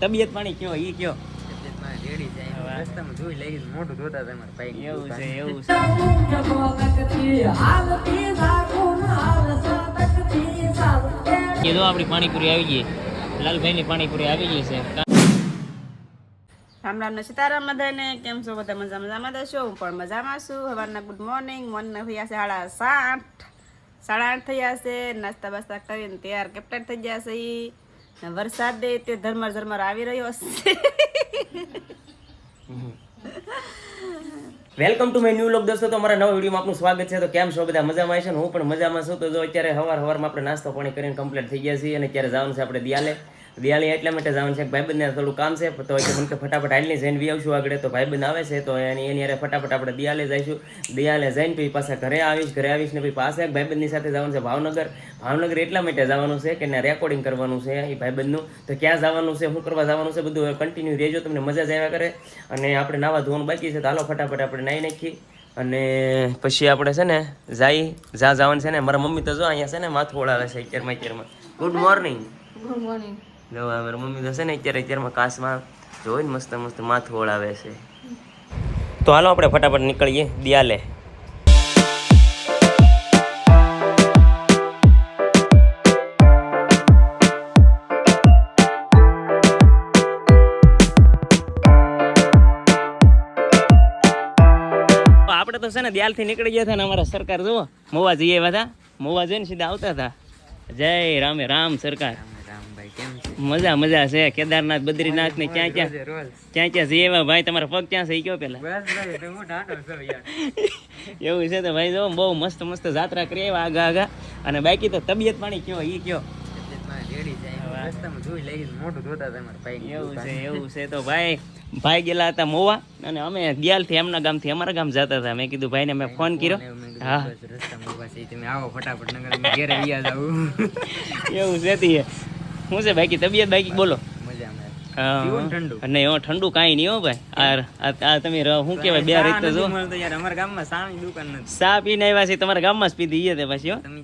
તબિયત પાણી કયો? ઈ કયો? તબિયતમાં રેડી છે. વાહ. રસ્તામાં જોઈ લઈ મોઢું ધોતા તમારે ભાઈ એવું છે એવું છે. કીધું આપણી પાણીપુરી આવી ગઈ. લાલભાઈની પાણીપુરી આવી ગઈ છે. રામ રામ ને સીતારામ બધાને. કેમ છો બધા? મજા મજામાં તો હું પણ મજામાં છું. સવારના ગુડ મોર્નિંગ મોર્નિંગ થયા છે સાડા સાત. સાડા આઠ થયા છે. નાસ્તા બાસ્તા કરીને તૈયાર કેપ્ટન થઈ ગયા છે વરસાદ દે તે ધરમર ધરમર આવી રહ્યો welcome to my new vlog દોસ્તો, તો મારા નવા વિડીયોમાં આપનું સ્વાગત છે. તો કેમ છો બધા? મજામાં છે હું પણ મજામાં છું. તો જો અત્યારે હવાર હવારમાં આપણે નાસ્તો પાણી કરીને કમ્પ્લીટ થઈ ગયા છીએ અને ક્યારે જવાનું છે આપણે દિયાલે. દિયાળી એટલા માટે જવાનું છે ભાઈબંધને થોડું કામ છે, તો મને કે ફટાફટ હાલની જઈને વી આવશું આગળ, તો ભાઈબંધ આવે છે, તો એની એની હારે ફટાફટ આપણે દિયાલે જઈશું. દિયાલે જઈને પછી પાછા ઘરે આવીશ ઘરે આવીશ ને પછી પાસે ભાઈબંધની સાથે જવાનું છે ભાવનગર. ભાવનગર એટલા માટે જવાનું છે કે રેકોર્ડિંગ કરવાનું છે એ ભાઈબંધનું. તો ક્યાં જવાનું છે, શું કરવા જવાનું છે, બધું કન્ટિન્યુ રહેજો, તમને મજા જ આવ્યા કરે. અને આપણે નાવા ધોવાનું બાકી છે, તો હાલો ફટાફટ આપણે નાહી નાખી અને પછી આપણે છે ને જાય જા જવાનું છે ને, મારા મમ્મી તો જો અહીંયા છે ને માથું ઓળાવે છે અત્યારમાં ગુડ મોર્નિંગ ગુડ મોર્નિંગ જો મારા મમ્મી તો છે ને અત્યારે અત્યારમાં કાશમાં જોઈને મસ્ત મસ્ત માથું ઓળાવે છે. તો હાલો આપણે ફટાફટ નીકળીએ, દિયાલે. આપણે તો છે ને દિયાલથી નીકળી ગયા હતા ને અમારા સરકાર, જુઓ. મોવા જઈએ બધા મોવા જઈને સીધા આવતા હતા. જય રામે રામ સરકાર. મજા મજા છે. કેદારનાથ બદ્રીનાથ ને ક્યાં ક્યાં? ક્યાં ક્યાં જઈએ ભાઈ તમારા પગ ક્યાં છે? ગયો પેલા? એવું છે તો ભાઈ જો બહુ મસ્ત મસ્ત જાત્રા કરી આવ્યા આગા આગા. અને બાકી તો તબિયત પાણી કયો ઈ કયો? એવું છે એવું છે તો ભાઈ ભાઈ ગયેલા હતા મોવા. અને અમે દિયાલથી એમના ગામથી અમારા ગામ જતા હતા. મેં કીધું ભાઈને મેં ફોન કર્યો. હા. રસ્તામાં ઊભા છે. તમે આવો ફટાફટ નગર ઘેરે વ્યા જાવું એવું છે શું છે બાકી? તબિયત બાકી? બોલો. અને હા. ઠંડુ? કઈ નહીં હો ભાઈ. આ તમે શું કહેવાય? બે રીત તો જો અમારા ગામમાં સાની દુકાન નથી. સા પીને આવ્યા છે તમારા ગામમાં જ પીધી ઈ તે પછી હો. તમે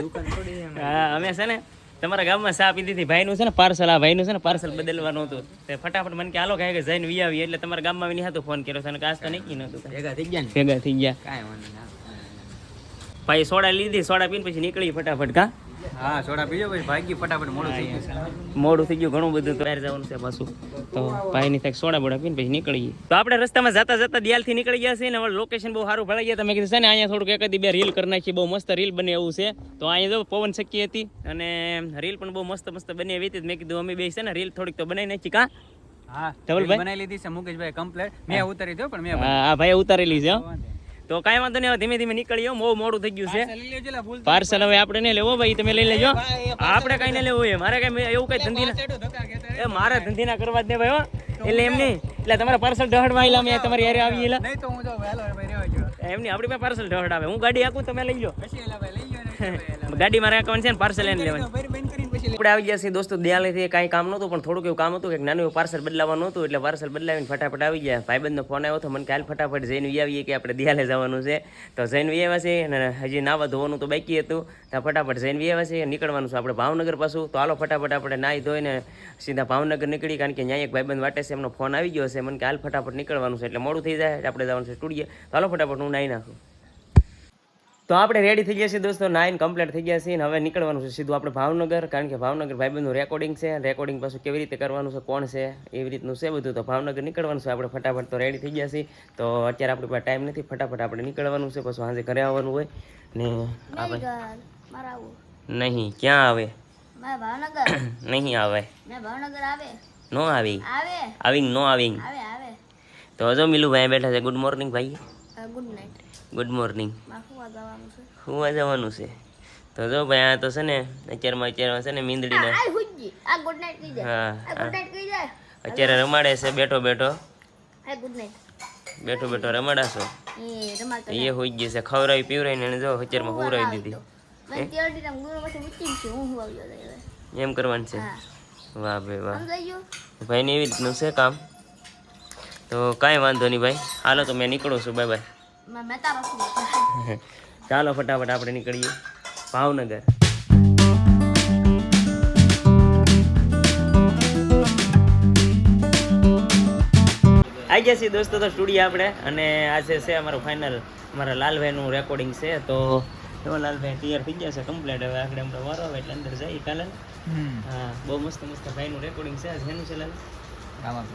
દુકાન થોડી હા અમે છે ને તમારા ગામમાં સા પીધી હતી. ભાઈનું છે ને પાર્સલ આ ભાઈનું છે ને પાર્સલ બદલવાનું હતું. તે ફટાફટ મને કે હાલો કાંઈ કે જઈને વી આવી એટલે તમારા ગામમાં આવીને હાથો ફોન કર્યો છે. અને કાસ તો નીકળી નહોતું ભેગા થઈ ગયા ભેગા થઈ ગયા. કાંઈ વાંધો ના ભાઈ સોડા લીધી સોડા પીને પછી નીકળી ફટાફટ કા? હા સોડા પીજો પછી ભાગી ફટાફટ મોડું થઈ ગયું. મોડું થઈ ગયું ઘણું બધું બહાર જવાનું છે પાછું. તો ભાઈની થાય સોડા બોડા પીને પછી નીકળીએ. તો આપણે રસ્તામાં જતા જતા દિયાલથી નીકળી ગયા છે ને હવે લોકેશન બહુ સારું ભળાઈ ગયા. તમે કીધું છે ને અહીંયા થોડુંક એક બે રીલ કરી નાખી બહુ મસ્ત રીલ બને એવું છે. તો અહીંયા જો પવન શક્ય હતી અને રીલ પણ બહુ મસ્ત મસ્ત બની આવી હતી. મેં કીધું અમે બે છે ને રીલ થોડીક તો બનાવી નાખી કા? હા ધવલભાઈ? બનાવી લીધી છે મુકેશભાઈ કમ્પ્લેટ મેં ઉતારી દો પણ મેં હા ભાઈ ઉતારેલી છે. તો કાંઈ વાંધો નહીં ધીમે ધીમે નીકળીએ બહુ મોડું થઈ ગયું છે. પાર્સલ હવે આપણે નહીં લેવો ભાઈ તમે લઈ લેજો. આપણે કઈ નહીં લેવું હોય મારે કઈ એવું કઈ ધંધી એ મારા ધંધી ના કરવા જ ને ભાઈ હો. એટલે એમ નહીં. એટલે તમારા પાર્સલ ઢહડવા આવેલા મેં તમારી યારે આવી નહીં જો એમ નહીં આપણી પાસે પાર્સલ ઢહડાવે હું ગાડી આખું તમે લઈ લો. ગાડી મારા અકાઉન્ટ છે ને પાર્સલ એને લેવાની. આપણે આવી ગયા છીએ દોસ્તો, દિયાળીથી કાંઈ કામ નહોતું, પણ થોડુંક એવું કામ હતું કે નાનું એવું પાર્સલ બદલાવવાનું હતું, એટલે પાર્સલ બદલાવીને ફટાફટ આવી ગયા. ભાઈબંધનો ફોન આવ્યો હતો મને કાલ ફટાફટ જઈને આવીએ કે આપણે દિયાલે જવાનું છે. તો જઈને વી આવ્યા છે અને હજી નાવા ધોવાનું તો બાકી હતું. તો ફટાફટ જઈને વી આવ્યા છે, નીકળવાનું છે આપણે ભાવનગર પાછું. તો હાલો ફટાફટ આપણે નાહી ધોઈને સીધા ભાવનગર નીકળી, કારણ કે ત્યાં એક ભાઈબંધ વાટે છે, એમનો ફોન આવી ગયો છે. મને કે, હાલ ફટાફટ નીકળવાનું છે, એટલે મોડું થઈ જાય આપણે જવાનું છે સ્ટુડિયો. તો હાલો ફટાફટ હું નાહી નાખું. તો આપણે રેડી થઈ ગયા છીએ દોસ્તો. નાઇન કમ્પ્લીટ થઈ ગયા છીએ અને હવે નીકળવાનું છે સીધું આપણે ભાવનગર કારણ કે ભાવનગર ભાઈબંધનું રેકોર્ડિંગ છે. રેકોર્ડિંગ પાછું કેવી રીતે કરવાનું છે કોણ છે એવી રીતનું છે બધું. તો ભાવનગર નીકળવાનું છે. આપણે ફટાફટ તો રેડી થઈ ગયા છીએ. તો અત્યારે આપણી પાસે ટાઈમ નથી. ફટાફટ આપણે નીકળવાનું છે. પછી સાંજે ઘરે આવવાનું હોય. ને આપણે નહીં ક્યાં આવે? નહીં આવે. ને આવે. આવી. નો આવે. આવે તો હજો મિલું ભાઈ બેઠા છે. ગુડ મોર્નિંગ ભાઈ. ગુડ નાઇટ ગુડ મોર્નિંગ શું જવાનું છે. હું જવાનું છે? તો જો ભાઈ આ તો છે ને અત્યારમાં અત્યારમાં છે ને મીંદડીના હા અત્યારે રમાડે છે બેઠો બેઠો. બેઠો બેઠો રમાડાશો એ હોઈ ગઈ છે ખવરાવી પીવરાવીને એને જો અત્યારમાં પૂરાવી દીધી. હવે. એમ કરવાનું છે? વાહ ભાઈ વાહ. ગયું? ભાઈને એવી રીતનું છે કામ? તો કાંઈ વાંધો નહીં ભાઈ. હાલો તો મેં નીકળું છું બાય બાય ચાલો ફટાફટ આપણે નીકળીએ. ભાવનગર. આવી ગયા છીએ દોસ્તો તો સ્ટુડિયો આપણે. અને આજે છે અમારું ફાઇનલ અમારા લાલભાઈનું રેકોર્ડિંગ છે. તો લાલભાઈ ક્લિયર થઈ ગયા છે કમ્પ્લીટ હવે આપણે અમને વારો આવે એટલે અંદર જાય કાલે હા બહુ મસ્ત મસ્ત ભાઈનું રેકોર્ડિંગ છે. આજે એનું છે લાલ? આમાં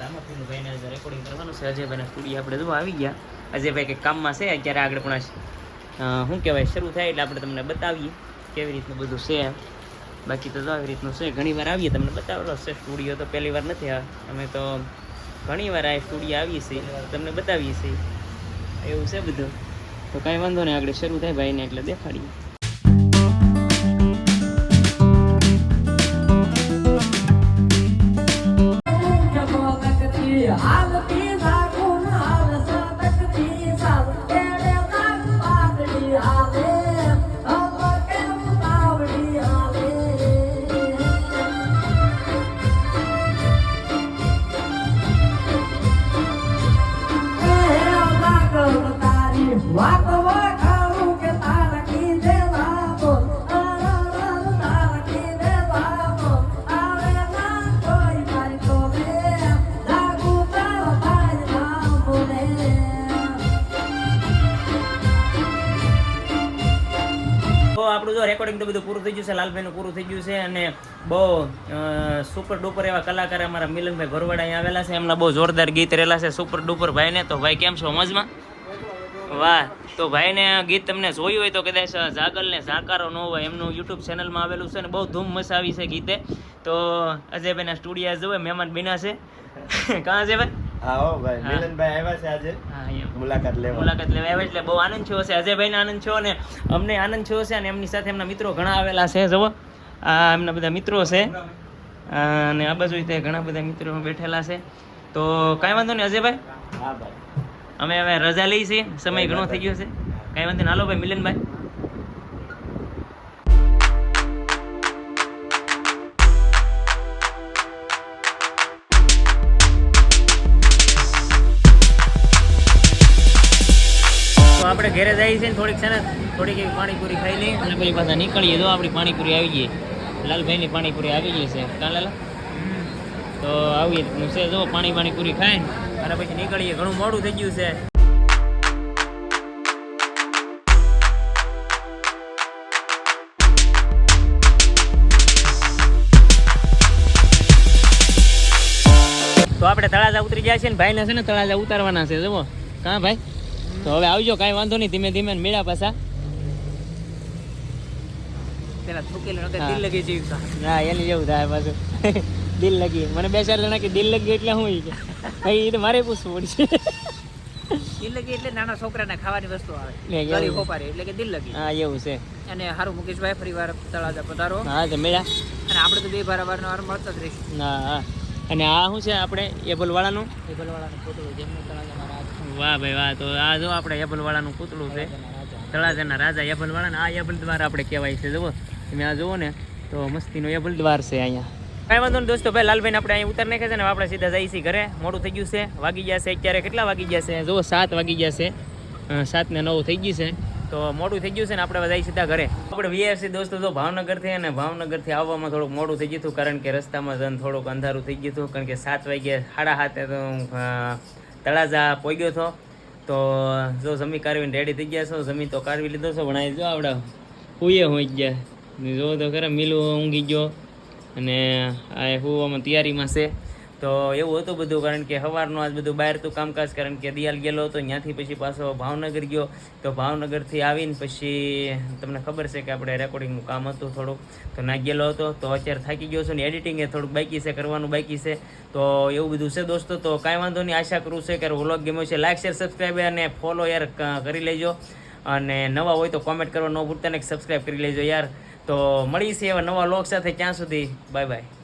રામાપીનું ભાઈને રેકોર્ડિંગ કરવાનું છે. અજયભાઈના સ્ટુડિયો આપણે જો આવી ગયા. અજયભાઈ કંઈક કામમાં છે, અત્યારે આગળ પણ શું કહેવાય, શરૂ થાય એટલે આપણે તમને બતાવીએ કેવી રીતનું બધું છે બાકી તો આવી રીતનું છે ઘણી વાર આવીએ તમને બતાવેલો છે. સ્ટુડિયો તો પહેલી વાર નથી અમે તો ઘણી વાર આ સ્ટુડિયો આવીએ છીએ, તમને બતાવીએ છીએ. એવું છે બધું. તો કાંઈ વાંધો નહીં, આગળ શરૂ થાય ભાઈને એટલે દેખાડીએ. રેકોર્ડિંગ તો બધું પૂરું થઈ ગયું છે, લાલભાઈનું પૂરું થઈ ગયું છે અને બહુ સુપર ડુપર એવા કલાકાર અમારા મિલનભાઈ ભરવાડ અહીંયા આવેલા છે, એમના બહુ જોરદાર ગીત રહેલા છે સુપર ડુપર ભાઈને. તો ભાઈ, કેમ છો મજમાં? વાહ, તો ભાઈને ગીત તમને જોયું હોય તો કદાચ જાગલને ઝાકારો ન હોય, એમનું યુટ્યુબ ચેનલમાં આવેલું છે ને બહુ ધૂમ મચાવી છે ગીતે. તો અજયભાઈના સ્ટુડિયો જોવે મહેમાન બિના છે. કાં છે હો ભાઈ. મિલનભાઈ આવ્યા છે આજે. મુલાકાત લેવા. મુલાકાત લેવા આવ્યા એટલે બહુ આનંદ થયો છે અજયભાઈને આનંદ થયો ને અમને આનંદ થયો છે અને એમની સાથે એમના મિત્રો ઘણા આવેલા છે જુઓ. આ એમના બધા મિત્રો છે. અને આ બાજુ તે ઘણા બધા મિત્રો બેઠેલા છે. તો કાંઈ વાંધો નહીં અજયભાઈ? હા ભાઈ. અમે હવે રજા લઈ છીએ. સમય ઘણો થઈ ગયો છે. કાંઈ વાંધો નહીં. હાલો ભાઈ મિલનભાઈ. આપણે ઘરે જઈએ છીએ થોડીક છે ને થોડીક એવી પાણીપુરી ખાઈ લઈએ. અને પછી પાછા નીકળીએ. તો આપણી પાણીપુરી આવી ગઈ. લાલભાઈની પાણીપુરી આવી ગઈ છે. કાં તો આવીએ. હું છે જો પાણી પાણીપુરી ખાય અને પછી નીકળીએ. ઘણું મોડું થઈ ગયું છે. તો આપણે તળાજા ઉતરી ગયા છે ને ભાઈને છે ને તળાજા ઉતારવાના છે. જુઓ. કાં ભાઈ? તો હવે આવજો કાંઈ વાંધો નહીં. ધીમે ધીમે મેળા પાછા. ના એની જેવું થાય પાછું. દિલ લગી. મને બે ચાર જણા કે દિલ લગી એટલે હું કે. ભાઈ એ તો મારે પૂછવું પડશે. દિલ લગી એટલે નાના છોકરાને ખાવાની વસ્તુ આવે. એવું. એટલે કે દિલ લગી. હા એવું છે. અને હારું મુકેશભાઈ ફરી વાર તળાજા પધારો. હા તો મેળા. અને આપણે તો બે ભાર વાર મળતા જ રહીશું. હા હા. અને આ શું છે આપણે એબલવાળાનું એ ભલવાડાનું ફોટો જેમનું તળાજામાં રાજ વાહ ભાઈ, વાહ. તો આ જો આપણે યબલવાળાનું પૂતળું છે. તળાજાના રાજા એબલવાળા આ એબલ દ્વાર આપણે કહેવાય છે, જુઓ. તમે આ જુઓ ને, તો મસ્તીનો એબલ દ્વાર છે અહીંયા. કાંઈ વાંધો નહીં દોસ્તો, ભાઈ, લાલભાઈને આપણે અહીં ઉતાર નાખ્યા છે ને આપણે સીધા જઈએ છીએ ઘરે. મોડું થઈ ગયું છે. વાગી ગયા છે, અત્યારે કેટલા વાગી ગયા છે? જુઓ, સાત વાગી ગયા છે. સાત ને નવ થઈ ગઈ છે. તો મોડું થઈ ગયું છે ને, આપણે જઈ સીધા ઘરે. આપણે વીઆરસી દોસ્તો તો ભાવનગરથી અને ભાવનગરથી આવવામાં થોડુંક મોડું થઈ ગયું હતું, કારણ કે રસ્તામાં જન થોડુંક અંધારું થઈ ગયું હતું, કારણ કે સાત વાગ્યા સાડા સાતે તો તળાજા પહોંચ્યો છો, તો જો જમી કાઢવીને રેડી થઈ ગયા છો, જમી તો કાઢવી લીધો છો, પણ જો આવડે હુંએ હોઈ ગયા. જો તો ખરા, મિલું ઊંઘી ગયો, અને આ હુવામાં તૈયારીમાં છે. તો એવું હતું બધું, કારણ કે સવારનું આજ બધું બહાર તો કામકાજ કારણ કે દિયાલ ગયેલો હતો, ત્યાંથી પછી પાછો ભાવનગર ગયો. તો ભાવનગરથી આવીને પછી તમને ખબર છે કે આપણે રેકોર્ડિંગનું કામ હતું થોડુંક. તો ના ગયેલો હતો, તો અત્યારે થાકી ગયો છું ને એડિટિંગ એ થોડુંક બાકી છે, કરવાનું બાકી છે. તો એવું બધું છે દોસ્તો, તો કાંઈ વાંધો નહીં, આશા કરું છે કે વ્લોગ ગમ્યો છે. લાઇક શેર સબસ્ક્રાઈબ અને ફોલો યાર કરી લેજો. અને નવા હોય તો કોમેન્ટ કરવા ન ભૂલતા ને સબસ્ક્રાઈબ કરી લેજો યાર. તો મળીશું એવા નવા લોક સાથે, ત્યાં સુધી બાય બાય